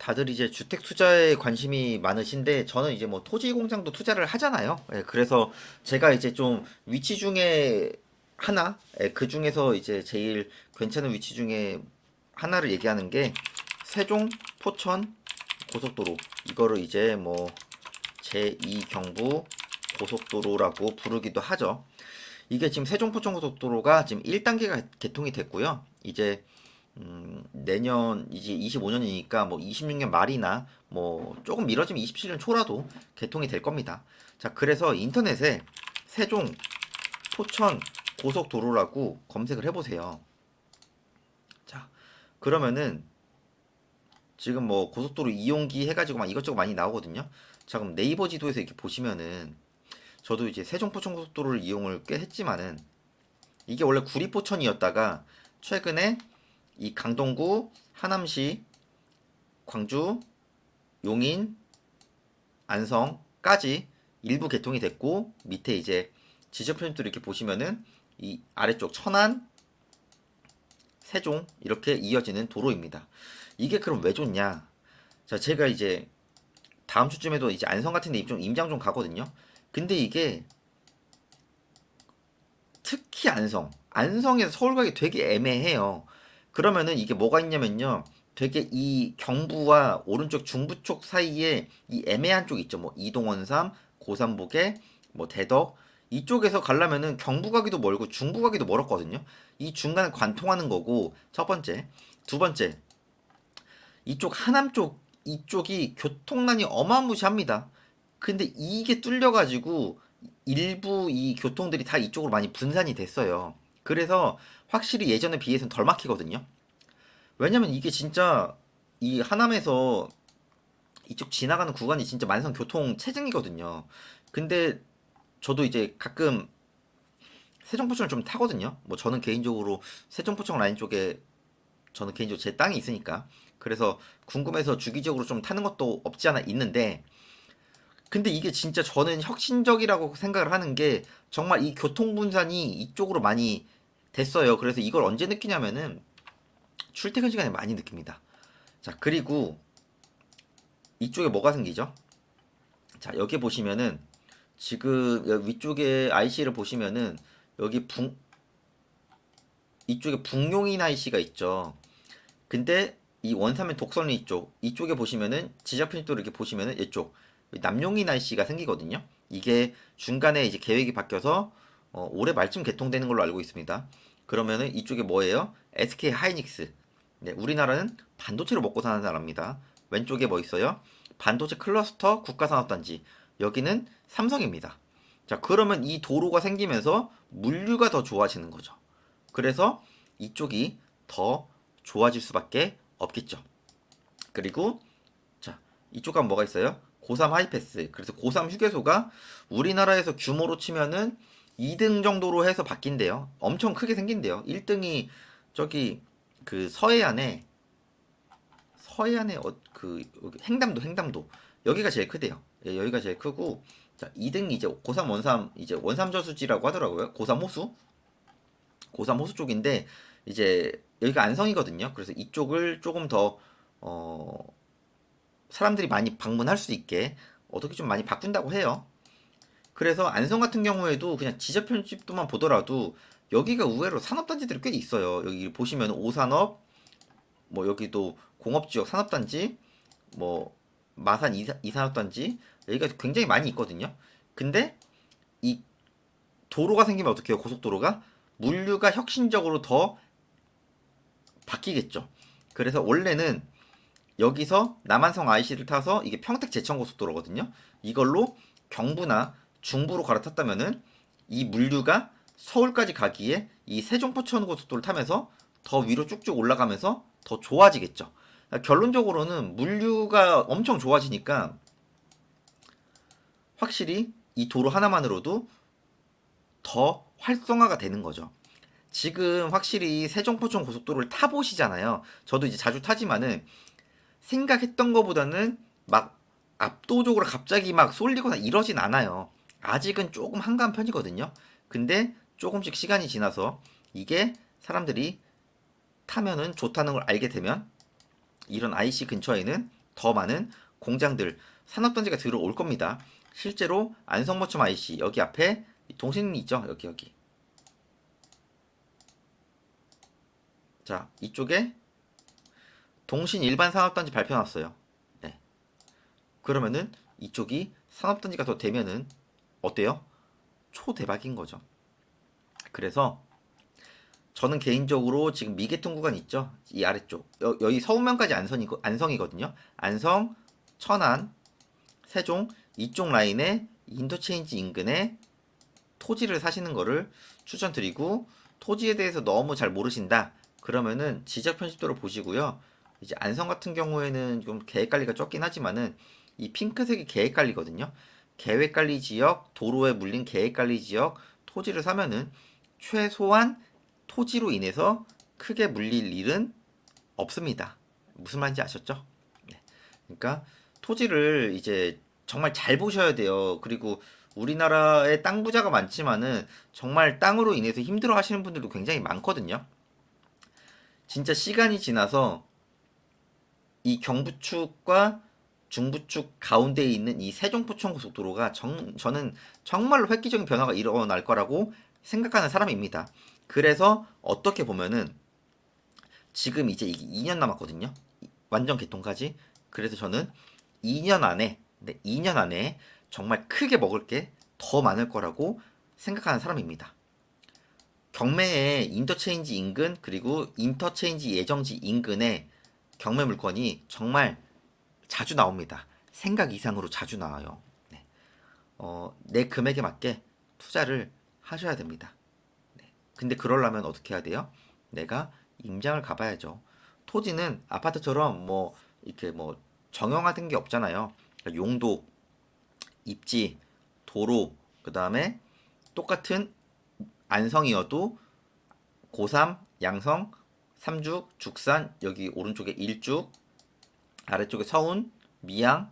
다들 이제 주택 투자에 관심이 많으신데 저는 이제 뭐 토지 공장도 투자를 하잖아요. 예, 그래서 제가 이제 좀 위치 중에 하나, 예, 그 중에서 이제 제일 괜찮은 위치 중에 하나를 얘기하는 게 세종 포천 고속도로 이거를 이제 뭐 제2 경부 고속도로라고 부르기도 하죠. 이게 지금 세종 포천 고속도로가 지금 1단계가 개통이 됐고요. 이제 음, 내년 이제 25년이니까 뭐 26년 말이나 뭐 조금 미뤄지면 27년 초라도 개통이 될 겁니다. 자, 그래서 인터넷에 세종 포천 고속도로라고 검색을 해보세요. 자, 그러면은 지금 뭐 고속도로 이용기 해가지고 막 이것저것 많이 나오거든요. 자, 그럼 네이버 지도에서 이렇게 보시면은 저도 이제 세종 포천 고속도로를 이용을 꽤 했지만은 이게 원래 구리 포천이었다가 최근에 이 강동구, 하남시, 광주, 용인, 안성까지 일부 개통이 됐고 밑에 이제 지적 표현들 이렇게 보시면은 이 아래쪽 천안, 세종 이렇게 이어지는 도로입니다. 이게 그럼 왜 좋냐? 자, 제가 이제 다음 주쯤에도 이제 안성 같은 데 입좀 임장 좀 가거든요. 근데 이게 특히 안성, 안성에서 서울 가기 되게 애매해요. 그러면은 이게 뭐가 있냐면요. 되게 이 경부와 오른쪽 중부 쪽 사이에 이 애매한 쪽 있죠. 뭐 이동원삼, 고산보계, 뭐 대덕 이쪽에서 가려면은 경부 가기도 멀고 중부 가기도 멀었거든요. 이 중간에 관통하는 거고 첫 번째, 두 번째 이쪽 하남 쪽 이쪽이 교통난이 어마무시합니다. 근데 이게 뚫려가지고 일부 이 교통들이 다 이쪽으로 많이 분산이 됐어요. 그래서 확실히 예전에 비해서는 덜 막히거든요. 왜냐면 이게 진짜 이 하남에서 이쪽 지나가는 구간이 진짜 만성 교통 체증이거든요. 근데 저도 이제 가끔 세종포천을 좀 타거든요. 뭐 저는 개인적으로 세종포천 라인 쪽에 저는 개인적으로 제 땅이 있으니까 그래서 궁금해서 주기적으로 좀 타는 것도 없지 않아 있는데 근데 이게 진짜 저는 혁신적이라고 생각을 하는 게 정말 이 교통 분산이 이쪽으로 많이 됐어요. 그래서 이걸 언제 느끼냐면은 출퇴근 시간에 많이 느낍니다. 자, 그리고 이쪽에 뭐가 생기죠? 자, 여기 보시면은 지금 위쪽에 IC를 보시면은 여기 붕 이쪽에 북용인 IC가 있죠. 근데 이 원삼면 독선리 이쪽 이쪽에 보시면은 지적 편집도 이렇게 보시면은 이쪽 남용인 IC가 생기거든요. 이게 중간에 이제 계획이 바뀌어서 어, 올해 말쯤 개통되는 걸로 알고 있습니다. 그러면은 이쪽에 뭐예요? SK 하이닉스. 네, 우리나라는 반도체를 먹고 사는 나라입니다. 왼쪽에 뭐 있어요? 반도체 클러스터 국가산업단지. 여기는 삼성입니다. 자, 그러면 이 도로가 생기면서 물류가 더 좋아지는 거죠. 그래서 이쪽이 더 좋아질 수밖에 없겠죠. 그리고 자, 이쪽 가면 뭐가 있어요? 고3 하이패스. 그래서 고3 휴게소가 우리나라에서 규모로 치면은 2등 정도로 해서 바뀐대요. 엄청 크게 생긴대요. 1등이 저기 그 서해안에 서해안에 어, 그 행담도 행담도 여기가 제일 크대요. 예, 여기가 제일 크고 자 2등이 이제 고3 원삼 이제 원삼 저수지라고 하더라고요. 고3 호수 고3 호수 쪽인데 이제 여기가 안성이거든요. 그래서 이쪽을 조금 더 어, 사람들이 많이 방문할 수 있게 어떻게 좀 많이 바꾼다고 해요. 그래서 안성 같은 경우에도 그냥 지적 편집도만 보더라도 여기가 의외로 산업단지들이 꽤 있어요. 여기 보시면 오산업, 뭐 여기도 공업지역 산업단지, 뭐 마산 이산업단지 여기가 굉장히 많이 있거든요. 근데 이 도로가 생기면 어떻게 해요? 고속도로가 물류가 혁신적으로 더 바뀌겠죠. 그래서 원래는 여기서 남한성 IC를 타서 이게 평택 제천고속도로거든요. 이걸로 경부나 중부로 갈아탔다면은 이 물류가 서울까지 가기에 이 세종포천 고속도로를 타면서 더 위로 쭉쭉 올라가면서 더 좋아지겠죠. 결론적으로는 물류가 엄청 좋아지니까 확실히 이 도로 하나만으로도 더 활성화가 되는 거죠. 지금 확실히 세종포천 고속도로를 타보시잖아요. 저도 이제 자주 타지만은 생각했던 것보다는 막 압도적으로 갑자기 막 쏠리거나 이러진 않아요. 아직은 조금 한가한 편이거든요. 근데 조금씩 시간이 지나서 이게 사람들이 타면은 좋다는 걸 알게 되면 이런 IC 근처에는 더 많은 공장들, 산업단지가 들어올 겁니다. 실제로 안성모첨 IC 여기 앞에 동신이 있죠? 여기 여기. 자, 이쪽에 동신 일반 산업단지 발표 났어요. 네. 그러면은 이쪽이 산업단지가 더 되면은 어때요? 초대박인 거죠. 그래서 저는 개인적으로 지금 미개통 구간 있죠? 이 아래쪽. 여, 기 서운면까지 안성이, 안성이거든요. 안성, 천안, 세종 이쪽 라인에 인터체인지 인근에 토지를 사시는 거를 추천드리고 토지에 대해서 너무 잘 모르신다. 그러면은 지적 편집도를 보시고요. 이제 안성 같은 경우에는 좀 계획 관리가 적긴 하지만은 이 핑크색이 계획 관리거든요. 계획 관리 지역, 도로에 물린 계획 관리 지역, 토지를 사면은 최소한 토지로 인해서 크게 물릴 일은 없습니다. 무슨 말인지 아셨죠? 네. 그러니까 토지를 이제 정말 잘 보셔야 돼요. 그리고 우리나라에 땅 부자가 많지만은 정말 땅으로 인해서 힘들어 하시는 분들도 굉장히 많거든요. 진짜 시간이 지나서 이 경부축과 중부축 가운데에 있는 이 세종포천 고속도로가 정, 저는 정말로 획기적인 변화가 일어날 거라고 생각하는 사람입니다. 그래서 어떻게 보면은 지금 이제 이게 2년 남았거든요. 완전 개통까지. 그래서 저는 2년 안에, 네, 2년 안에 정말 크게 먹을 게 더 많을 거라고 생각하는 사람입니다. 경매에 인터체인지 인근 그리고 인터체인지 예정지 인근에 경매 물건이 정말 자주 나옵니다. 생각 이상으로 자주 나와요. 네. 어, 내 금액에 맞게 투자를 하셔야 됩니다. 네. 근데 그러려면 어떻게 해야 돼요? 내가 임장을 가봐야죠. 토지는 아파트처럼 뭐 이렇게 뭐 정형화된 게 없잖아요. 그러니까 용도, 입지, 도로, 그 다음에 똑같은 안성이어도 고3, 양성, 삼죽, 죽산, 여기 오른쪽에 일죽, 아래쪽에 서운, 미양,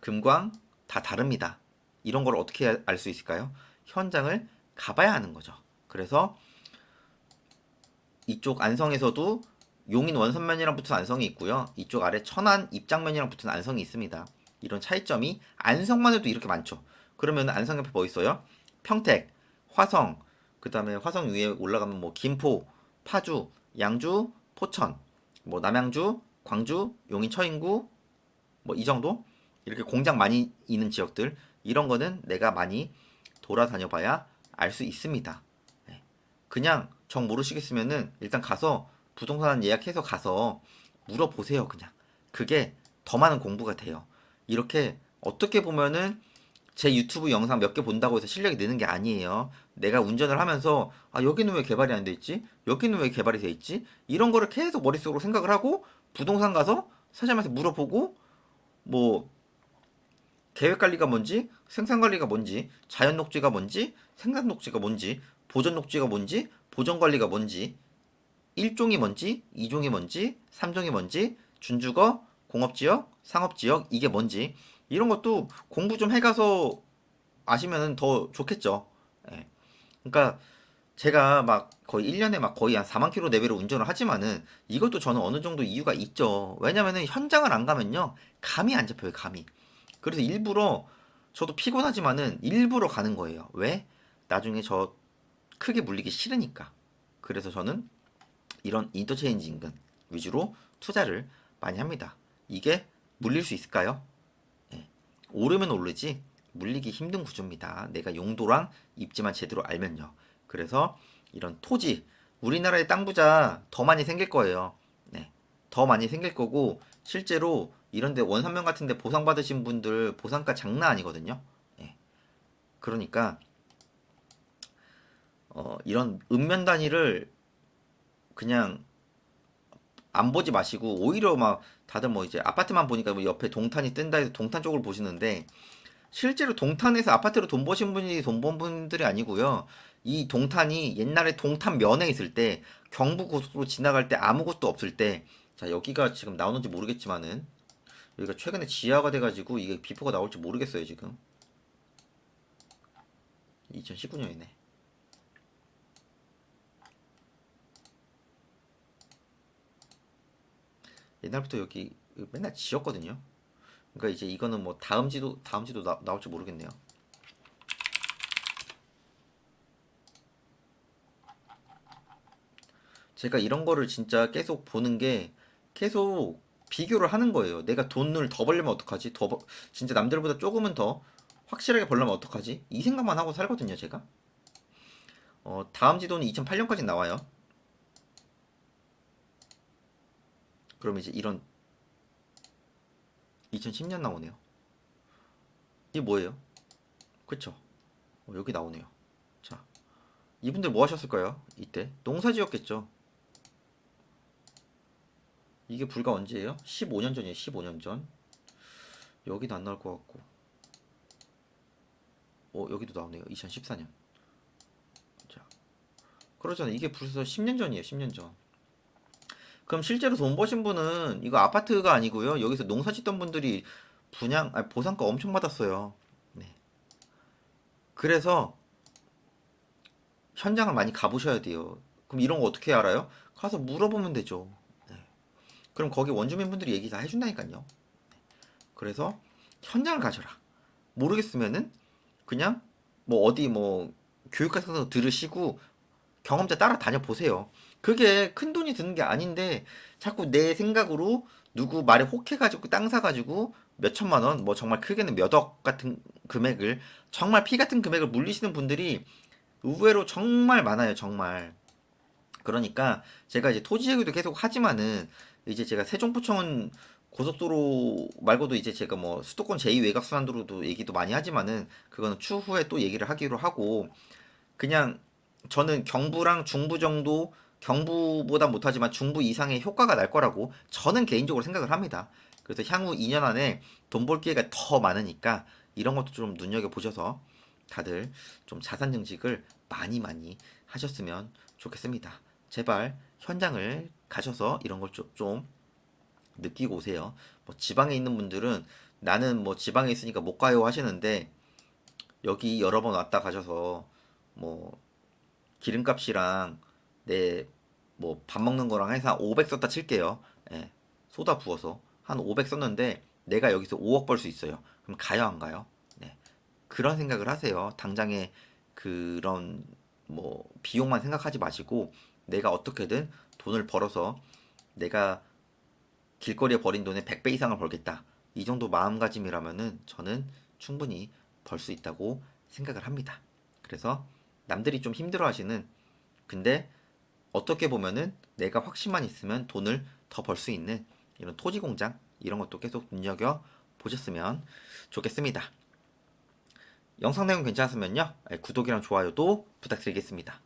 금광 다 다릅니다. 이런 걸 어떻게 알 수 있을까요? 현장을 가봐야 하는 거죠. 그래서 이쪽 안성에서도 용인 원선면이랑 붙은 안성이 있고요. 이쪽 아래 천안 입장면이랑 붙은 안성이 있습니다. 이런 차이점이 안성만 해도 이렇게 많죠. 그러면 안성 옆에 뭐 있어요? 평택, 화성, 그 다음에 화성 위에 올라가면 뭐 김포, 파주, 양주, 포천, 뭐 남양주, 광주, 용인 처인구, 뭐 이 정도 이렇게 공장 많이 있는 지역들 이런 거는 내가 많이 돌아다녀 봐야 알 수 있습니다. 네. 그냥 정 모르시겠으면은 일단 가서 부동산 예약해서 가서 물어보세요. 그냥 그게 더 많은 공부가 돼요. 이렇게 어떻게 보면은 제 유튜브 영상 몇 개 본다고 해서 실력이 느는 게 아니에요. 내가 운전을 하면서 아 여기는 왜 개발이 안 돼 있지? 여기는 왜 개발이 돼 있지? 이런 거를 계속 머릿속으로 생각을 하고 부동산 가서 사장님한테 물어보고 뭐 계획 관리가 뭔지, 생산 관리가 뭔지, 자연 녹지가 뭔지, 생산 녹지가 뭔지, 보전 녹지가 뭔지, 보전 관리가 뭔지, 1종이 뭔지, 2종이 뭔지, 3종이 뭔지, 준주거, 공업지역, 상업지역 이게 뭔지 이런 것도 공부 좀 해가서 아시면 더 좋겠죠. 예. 그러니까 제가 막 거의 1년에 막 거의 한 4만 킬로 내외로 운전을 하지만은 이것도 저는 어느 정도 이유가 있죠. 왜냐면은 현장을 안 가면요. 감이 안 잡혀요, 감이. 그래서 일부러 저도 피곤하지만은 일부러 가는 거예요. 왜? 나중에 저 크게 물리기 싫으니까. 그래서 저는 이런 인터체인지 인근 위주로 투자를 많이 합니다. 이게 물릴 수 있을까요? 오르면 오르지 물리기 힘든 구조입니다. 내가 용도랑 입지만 제대로 알면요. 그래서 이런 토지 우리나라의 땅 부자 더 많이 생길 거예요. 네. 더 많이 생길 거고 실제로 이런데 원산면 같은데 보상 받으신 분들 보상가 장난 아니거든요. 네. 그러니까 어, 이런 읍면 단위를 그냥 안 보지 마시고 오히려 막 다들 뭐 이제 아파트만 보니까 뭐 옆에 동탄이 뜬다 해서 동탄 쪽을 보시는데 실제로 동탄에서 아파트로 돈 버신 분이 돈 번 분들이 아니고요. 이 동탄이 옛날에 동탄 면에 있을 때 경부 고속도로 지나갈 때 아무것도 없을 때 자 여기가 지금 나오는지 모르겠지만은 여기가 최근에 지하가 돼가지고 이게 비포가 나올지 모르겠어요 지금 2019년이네 옛날부터 여기 맨날 지었거든요. 그러니까 이제 이거는 뭐 다음 지도 다음 지도 나, 나올지 모르겠네요. 제가 이런 거를 진짜 계속 보는 게 계속 비교를 하는 거예요. 내가 돈을 더 벌려면 어떡하지? 더 벌- 진짜 남들보다 조금은 더 확실하게 벌려면 어떡하지? 이 생각만 하고 살거든요, 제가. 어, 다음 지도는 2008년까지 나와요. 그럼 이제 이런 2010년 나오네요. 이게 뭐예요? 그쵸? 어, 여기 나오네요. 자, 이분들 뭐 하셨을까요? 이때 농사 지었겠죠. 이게 불과 언제예요? 15년 전이에요. 15년 전. 여기도 안 나올 것 같고. 어, 여기도 나오네요. 2014년. 자, 그러잖아요. 이게 벌써 10년 전이에요. 10년 전. 그럼 실제로 돈 버신 분은 이거 아파트가 아니고요. 여기서 농사 짓던 분들이 분양, 아니, 보상가 엄청 받았어요. 네. 그래서 현장을 많이 가보셔야 돼요. 그럼 이런 거 어떻게 알아요? 가서 물어보면 되죠. 네. 그럼 거기 원주민분들이 얘기 다 해준다니까요. 그래서 현장을 가셔라. 모르겠으면은 그냥 뭐 어디 뭐 교육과에서 들으시고 경험자 따라 다녀 보세요. 그게 큰 돈이 드는 게 아닌데 자꾸 내 생각으로 누구 말에 혹해가지고 땅 사가지고 몇 천만 원, 뭐 정말 크게는 몇 억 같은 금액을 정말 피 같은 금액을 물리시는 분들이 의외로 정말 많아요, 정말. 그러니까 제가 이제 토지 얘기도 계속 하지만은 이제 제가 세종포천 고속도로 말고도 이제 제가 뭐 수도권 제2 외곽 순환도로도 얘기도 많이 하지만은 그거는 추후에 또 얘기를 하기로 하고 그냥 저는 경부랑 중부 정도 경부보다 못하지만 중부 이상의 효과가 날 거라고 저는 개인적으로 생각을 합니다. 그래서 향후 2년 안에 돈 벌 기회가 더 많으니까 이런 것도 좀 눈여겨 보셔서 다들 좀 자산 증식을 많이 많이 하셨으면 좋겠습니다. 제발 현장을 가셔서 이런 걸좀 느끼고 오세요. 뭐 지방에 있는 분들은 나는 뭐 지방에 있으니까 못 가요 하시는데 여기 여러 번 왔다 가셔서 뭐 기름값이랑 내 뭐 밥 먹는 거랑 해서 한500 썼다 칠게요. 예. 소다 부어서 한 500 썼는데 내가 여기서 5억 벌 수 있어요. 그럼 가요 안 가요? 네. 그런 생각을 하세요. 당장에 그런 뭐 비용만 생각하지 마시고 내가 어떻게든 돈을 벌어서 내가 길거리에 버린 돈의 100배 이상을 벌겠다. 이 정도 마음가짐이라면은 저는 충분히 벌 수 있다고 생각을 합니다. 그래서 남들이 좀 힘들어 하시는 근데 어떻게 보면은 내가 확신만 있으면 돈을 더 벌 수 있는 이런 토지 공장 이런 것도 계속 눈여겨 보셨으면 좋겠습니다. 영상 내용 괜찮았으면요 구독이랑 좋아요도 부탁드리겠습니다.